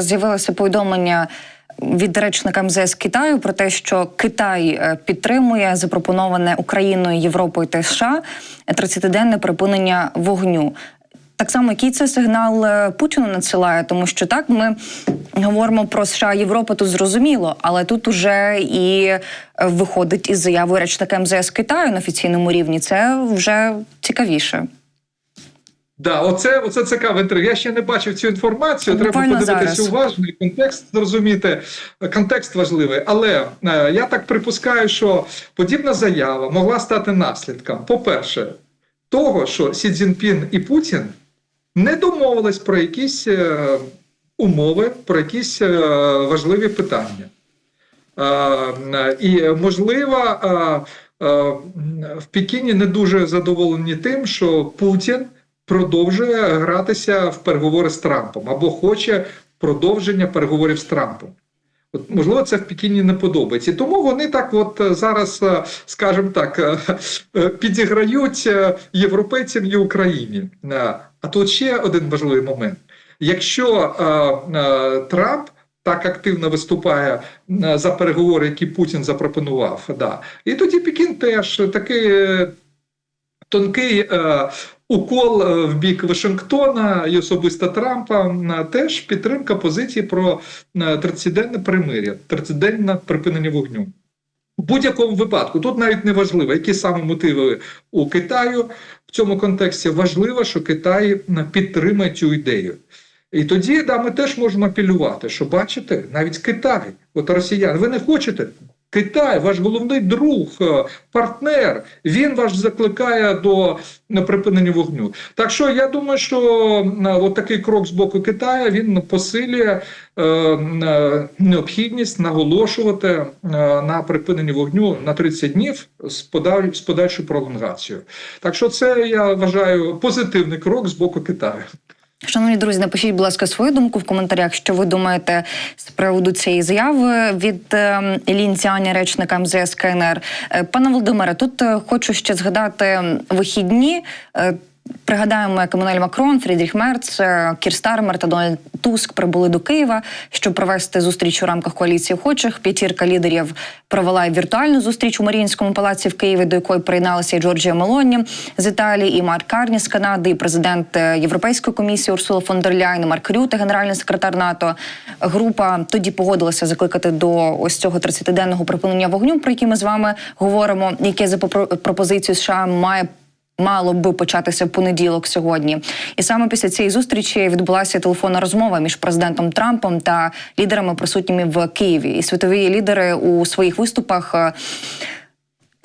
З'явилося повідомлення від речника МЗС Китаю про те, що Китай е, підтримує запропоноване Україною, Європою та США 30-денне припинення вогню. Так само, який це сигнал е, Путіну надсилає, тому що так ми говоримо про США Європа, тут зрозуміло, але тут уже і е, виходить із заявою речника МЗС Китаю на офіційному рівні. Це вже цікавіше. Да, оце, оце цікаве інтерв'ю. Я ще не бачив цю інформацію. Треба Буквально подивитися зараз. уважно і контекст зрозуміти. Контекст важливий. Але е, я так припускаю, що подібна заява могла стати наслідком. По-перше, того, що Сі Цзіньпін і Путін не домовились про якісь е, умови, про якісь е, важливі питання. Е, е, І можливо, е, е, в Пекіні не дуже задоволені тим, що Путін продовжує гратися в переговори з Трампом або хоче продовження переговорів з Трампом. От, можливо, це в Пекіні не подобається. Тому вони так, от е, зараз, е, скажімо так, е, підіграють європейцям і Україні. А тут ще один важливий момент: якщо Трамп так активно виступає за переговори, які Путін запропонував, да, і тоді Пекін теж такий тонкий е, укол е, в бік Вашингтона і особисто Трампа е, теж підтримка позиції про е, 30-денне примир'я, 30-денне припинення вогню. У будь-якому випадку тут навіть не важливо, які саме мотиви у Китаю в цьому контексті. Важливо, що Китай е, підтримає цю ідею. І тоді да, ми теж можемо апелювати, що бачите, навіть Китай, от росіяни, ви не хочете. Китай, ваш головний друг, е, партнер, він вас закликає до е, припинення вогню. Так що я думаю, що е, от такий крок з боку Китаю він посилює необхідність наголошувати на припиненні вогню на 30 днів з подальшою пролонгацією. Так що це я вважаю позитивний крок з боку Китаю. Шановні друзі, напишіть, будь ласка, свою думку в коментарях, що ви думаєте з приводу цієї заяви від е, Лін Цяня, речника МЗС КНР. Е, Пане Володимире, тут е, хочу ще згадати вихідні. Пригадаємо, як Еммануель Макрон, Фрідріх Мерц, е, Кір Стармер та Дональд Туск прибули до Києва, щоб провести зустріч у рамках коаліції охочих. П'ятірка лідерів провела віртуальну зустріч у Маріїнському палаці в Києві, до якої приєдналися і Джорджія Мелоні з Італії, і Марк Карні з Канади, і президент е, Європейської комісії Урсула фон дер Ляйн, Марк Рюте, генеральний секретар НАТО. Група тоді погодилася закликати до ось цього 30-денного припинення вогню, про який ми з вами говоримо, яке за пропозицією США має мало би початися в понеділок сьогодні. І саме після цієї зустрічі відбулася телефонна розмова між президентом Трампом та лідерами, присутніми в Києві. І світові лідери у своїх виступах.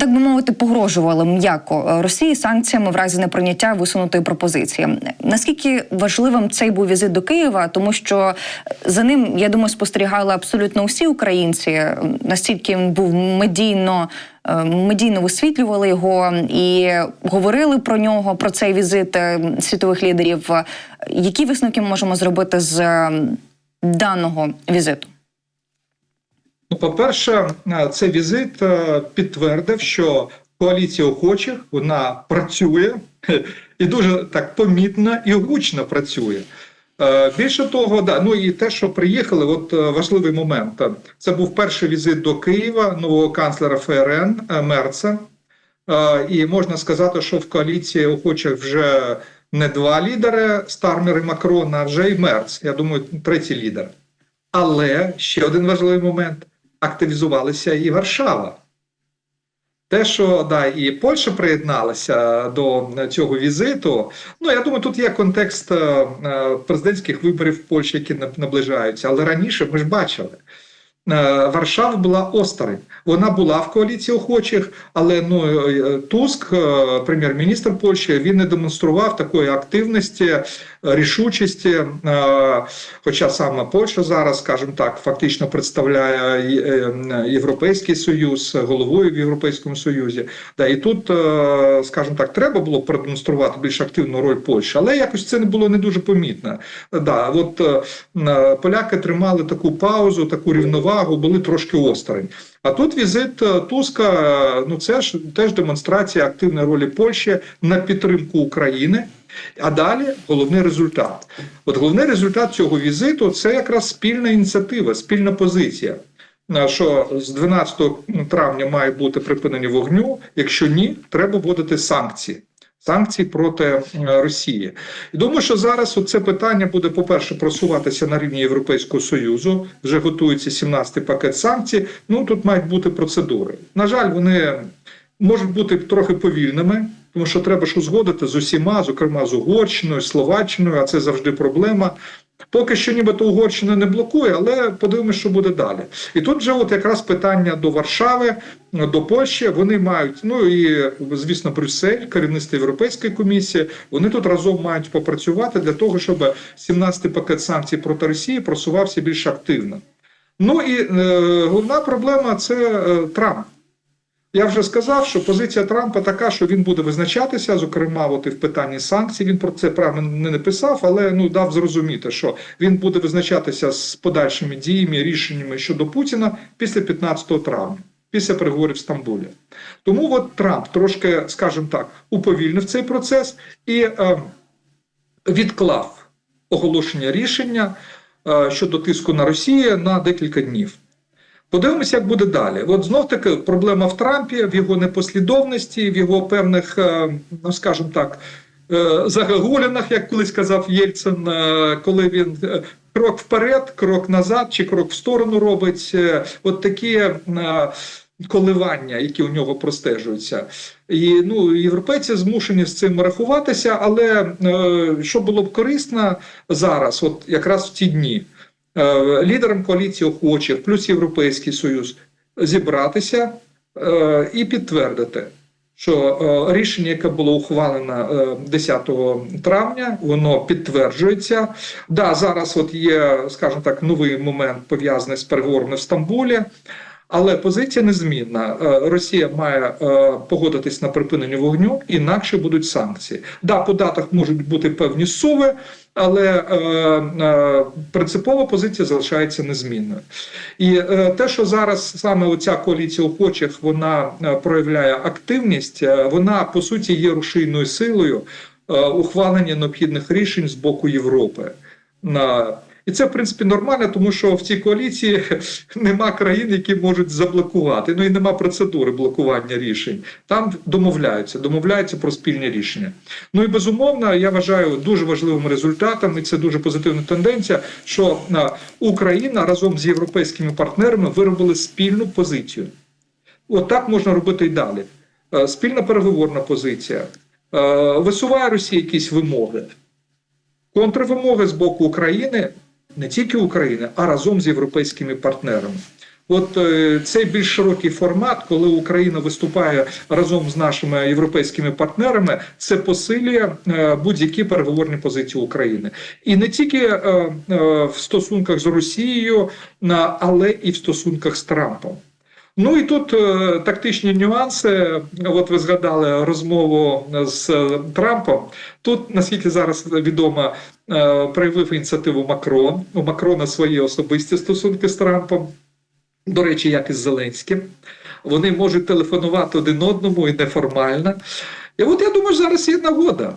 Е, Так би мовити, погрожували м'яко е, Росії санкціями в разі неприйняття висунутої пропозиції. Наскільки важливим цей був візит до Києва, тому що за ним я думаю спостерігали абсолютно усі українці. Настільки він був медійно е, медійно висвітлювали його і говорили про нього, про цей візит е, світових лідерів. Які висновки ми можемо зробити з е, даного візиту? Ну, по-перше, е, цей візит е, підтвердив, що коаліція охочих вона працює і дуже так помітно і гучно працює. Е, Більше того, да, ну і те, що приїхали, от важливий момент. Це був перший візит до Києва нового канцлера ФРН Мерца. І можна сказати, що в коаліції охочих вже не два лідери Стармер і Макрон, а вже і Мерц. Я думаю, третій лідер. Але ще один важливий момент: активізувалася і Варшава. Те, що да, і Польща приєдналася до цього візиту. Ну я думаю, тут є контекст е, е, президентських виборів в Польщі, які наближаються. Але раніше ми ж бачили. Е, Варшава була осторонь. Вона була в коаліції охочих, але ну е, Туск, е, прем'єр-міністр Польщі, він не демонстрував такої активності, рішучості. Хоча саме Польща зараз, скажімо так, фактично представляє Європейський Союз головою в Європейському Союзі. Да, і тут, скажімо так, треба було продемонструвати більш активну роль Польщі, але якось це не було не дуже помітно. Да, от поляки тримали таку паузу, таку рівновагу, були трошки осторонь. А тут візит е, Туска, е, ну це ж теж демонстрація активної ролі Польщі на підтримку України. А далі головний результат. От головний результат цього візиту це якраз спільна ініціатива, спільна позиція. е, Що з 12 травня має бути припинення вогню. Якщо ні, треба вводити санкції. Санкції проти е, Росії. І думаю, що зараз це питання буде, по-перше, просуватися на рівні Європейського Союзу. Вже готується 17-й пакет санкцій. Ну тут мають бути процедури. На жаль, вони можуть бути трохи повільними, тому що треба ж узгодити з усіма, зокрема з Угорщиною, Словаччиною, а це завжди проблема. Поки що нібито Угорщина не блокує, але подивимося, що буде далі. І тут же от якраз питання до Варшави, до Польщі. Вони мають, ну і звісно, Брюссель, керівництво Європейської комісії. Вони тут разом мають попрацювати для того, щоб 17-й пакет санкцій проти Росії просувався більш активно. Ну і е, головна проблема це е, Трамп. Я вже сказав, що позиція Трампа така, що він буде визначатися, зокрема, от і в питанні санкцій. Він про це правильно не написав, але ну дав зрозуміти, що він буде визначатися з подальшими діями, рішеннями щодо Путіна після 15 травня, після переговорів в Стамбулі. Тому от Трамп трошки, скажімо так, уповільнив цей процес і е, відклав оголошення рішення е, щодо тиску на Росію на декілька днів. Подивимося, як буде далі. От знов таки проблема в Трампі, в його непослідовності, в його певних, е, ну скажімо так, е, загогулянах, як колись казав Єльцин, е, коли він крок вперед, крок назад чи крок в сторону робить. От такі коливання, які у нього простежуються. І ну, європейці змушені з цим рахуватися, але що було б корисно зараз, от якраз в ті дні. Е, лідерам коаліції охочих, плюс Європейський Союз, зібратися е, і підтвердити, що е, рішення, яке було ухвалено е, 10 травня, воно підтверджується. Да, зараз от є, скажімо так, новий момент пов'язаний з переговорами в Стамбулі. Але позиція незмінна. Е, Росія має е, погодитись на припинення вогню, інакше будуть санкції. Да, по датах можуть бути певні суви, але е, принципова позиція залишається незмінною. І те, що зараз саме оця коаліція охочих вона проявляє активність, вона по суті є рушійною силою ухвалення необхідних рішень з боку Європи. На і це в принципі нормально, тому що в цій коаліції нема країн, які можуть заблокувати. Ну і нема процедури блокування рішень. Там домовляються, домовляються про спільні рішення. Ну і безумовно, я вважаю дуже важливим результатом, і це дуже позитивна тенденція, що Україна разом з європейськими партнерами виробили спільну позицію. От так можна робити і далі. Е, Спільна переговорна позиція. Е, Висуває Росія якісь вимоги. Контрвимоги з боку України, не тільки України, а разом з європейськими партнерами. От е, цей більш широкий формат, коли Україна виступає разом з нашими європейськими партнерами, це посилює е, будь-які переговорні позиції України, і не тільки е, в стосунках з Росією, але і в стосунках з Трампом. Ну і тут е, тактичні нюанси. От ви згадали розмову з е, Трампом. Тут, наскільки зараз відомо, е, проявив ініціативу Макрон. У Макрона свої особисті стосунки з Трампом. До речі, як і з Зеленським. Вони можуть телефонувати один одному і неформально. І от я думаю, зараз є нагода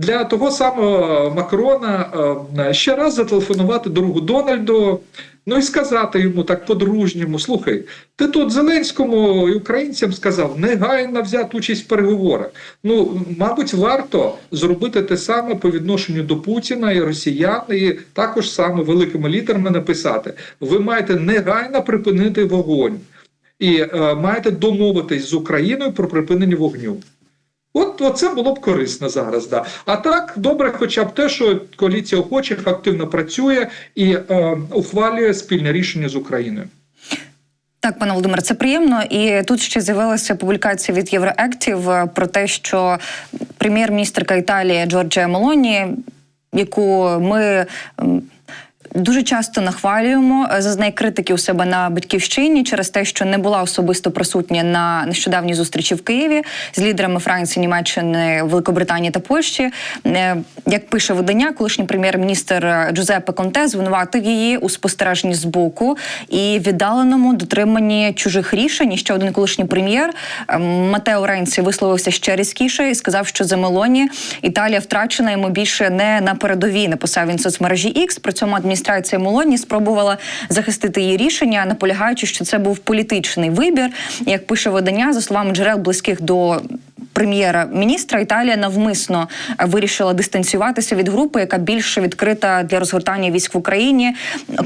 для того самого Макрона е, ще раз зателефонувати другу Дональду. Ну і сказати йому так по-дружньому: слухай, ти тут Зеленському і українцям сказав негайно взяти участь в переговорах. Ну, мабуть, варто зробити те саме по відношенню до Путіна і росіян, і також саме великими літерами написати: ви маєте негайно припинити вогонь і е, маєте домовитись з Україною про припинення вогню. От, це було б корисно зараз. Да. А так, добре, хоча б те, що коаліція охочих активно працює і е, ухвалює спільне рішення з Україною. Так, пане Володимир, це приємно. І тут ще з'явилася публікація від Євроектів е, про те, що прем'єр-міністрка Італії Джорджія Мелоні, яку ми дуже часто нахвалюємо, е, зазнає критики у себе на батьківщині через те, що не була особисто присутня на нещодавній зустрічі в Києві з лідерами Франції, Німеччини, Великобританії та Польщі. Е, Як пише видання, колишній прем'єр-міністр Джузеппе Конте звинуватив її у спостереженні з боку і віддаленому дотриманні чужих рішень. І ще один колишній прем'єр е, Матео Ренці висловився ще різкіше і сказав, що за Мелоні Італія втрачена йому більше не на передовій. Написав він соцмережі X. При цьому адміністрація Мелоні спробувала захистити її рішення, наполягаючи, що це був політичний вибір. Як пише видання, за словами джерел близьких до прем'єра-міністра, Італія навмисно вирішила дистанціюватися від групи, яка більше відкрита для розгортання військ в Україні,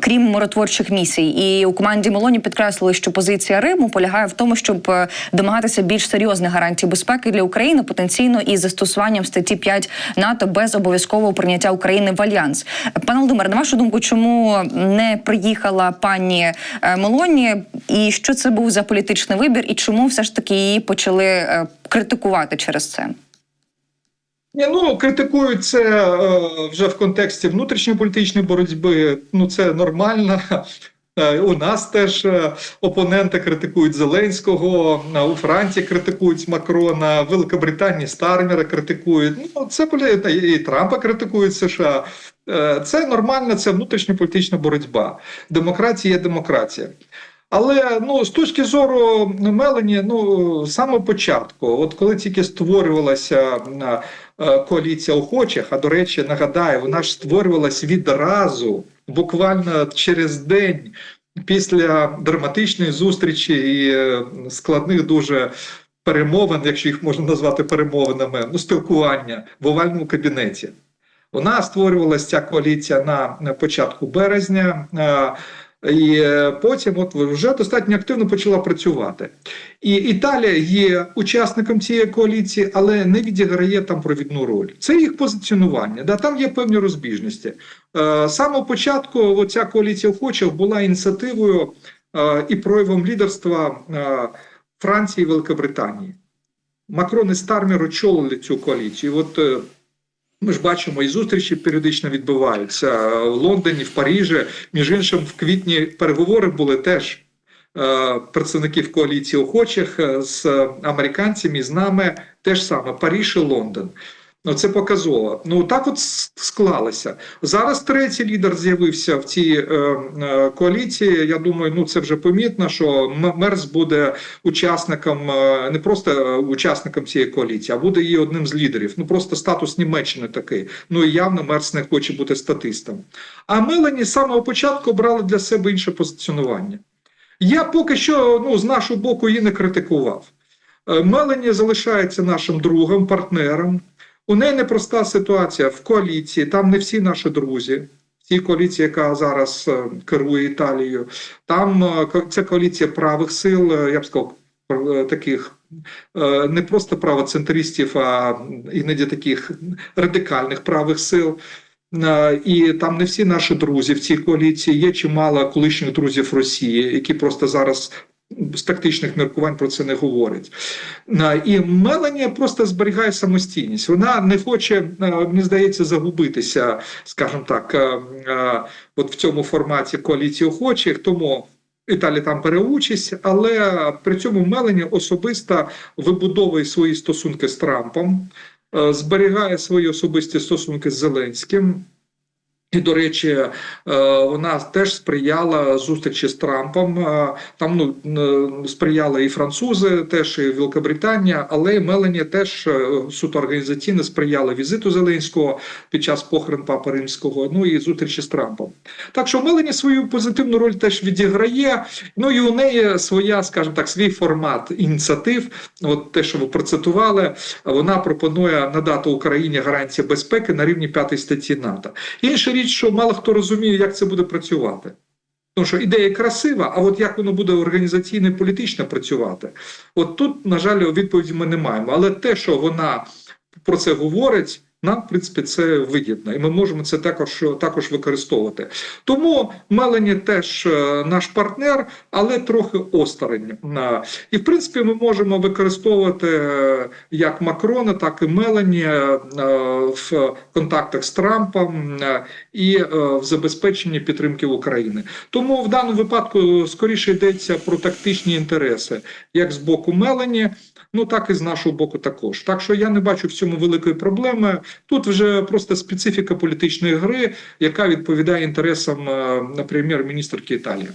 крім миротворчих місій. І у команді Мелоні підкреслили, що позиція Риму полягає в тому, щоб е, домагатися більш серйозних гарантій безпеки для України, потенційно із застосуванням статті 5 НАТО без обов'язкового прийняття України в альянс. Пане Володимире, на вашу думку, чому не приїхала пані е, Мелоні, і що це був за політичний вибір, і чому все ж таки її почали е, критикувати через це? Ні, ну критикують це е, вже в контексті внутрішньополітичної боротьби. Ну це нормально. Е, У нас теж е, опоненти критикують Зеленського, у Франції критикують Макрона, в Великобританії Стармера критикують. Ну це і Трампа критикують США. Це нормально, це внутрішньополітична боротьба. Демократія є демократія. Але ну з точки зору ну з самого початку, от коли тільки створювалася е, е, коаліція охочих, а до речі, нагадаю, вона ж створювалась відразу, буквально через день після драматичної зустрічі і е, складних дуже перемовин, якщо їх можна назвати перемовинами, ну спілкування в овальному кабінеті. Вона створювалася ця коаліція на, на початку березня. І е, потім от вже достатньо активно почала працювати. І Італія є учасником цієї коаліції, але не відіграє там провідну роль. Це їх позиціонування. Да, там є певні розбіжності. Е, З самого початку ця коаліція охочих була ініціативою е, і проявом лідерства Франції і Великобританії. Макрон і Стармер очолили цю коаліцію. От ми ж бачимо, і зустрічі періодично відбуваються в Лондоні, в Парижі. Між іншим, в квітні переговори були теж е, представників коаліції охочих е, з американцями, з нами теж саме Паріж і Лондон. Ну, це показово. Ну так от склалося. Зараз третій лідер з'явився в цій е, е, коаліції. Я думаю, ну це вже помітно, що Мерс буде учасником, е, не просто е, учасником цієї коаліції, а буде її одним з лідерів. Ну просто статус Німеччини такий. Ну і явно Мерс не хоче бути статистом. А Мелані з самого початку обрала для себе інше позиціонування. Я поки що ну, з нашого боку її не критикував. Е, Мелані залишається нашим другом, партнером. У неї непроста ситуація в коаліції. Там не всі наші друзі. Цій коаліції, яка зараз е, керує Італією, там е, це коаліція правих сил, е, я б сказав, таких не просто правоцентристів, а іноді таких радикальних правих сил. І там не всі наші друзі в цій коаліції є чимало колишніх друзів Росії, які просто зараз з тактичних міркувань про це не говорять. Е, І Мелані просто зберігає самостійність. Вона не хоче, мені здається, загубитися, скажімо так, от в цьому форматі коаліції охочих. Тому Італія там бере участь, але при цьому Мелані особисто вибудовує свої стосунки з Трампом, зберігає свої особисті стосунки з Зеленським. І, до речі, е, вона теж сприяла зустрічі з Трампом. Е, Там ну сприяли і французи, теж і Великобританія, але Мелані теж е, суто організаційно сприяла візиту Зеленського під час похорон Папи Римського. Ну і зустрічі з Трампом. Так що Мелані свою позитивну роль теж відіграє. Ну і у неї своя, скажімо так, свій формат ініціатив. От те, що ви процитували, вона пропонує надати Україні гарантії безпеки на рівні п'ятої статті НАТО. Інша річ, що мало хто розуміє, як це буде працювати. Тому що ідея красива, а от як воно буде організаційно і політично працювати, от тут, на жаль, відповіді ми не маємо. Але те, що вона про це говорить, нам, в принципі, це вигідно, і ми можемо це також також використовувати. Тому Мелані теж е, наш партнер, але трохи осторонь. Е, І в принципі, ми можемо використовувати е, як Макрона, так і Мелані е, в контактах з Трампом і в забезпеченні підтримки України. Тому в даному випадку скоріше йдеться про тактичні інтереси, як з боку Мелані. Ну так і з нашого боку також. Так що я не бачу в цьому великої проблеми. Тут вже просто специфіка політичної гри, яка відповідає інтересам, е, наприклад, міністрки Італії.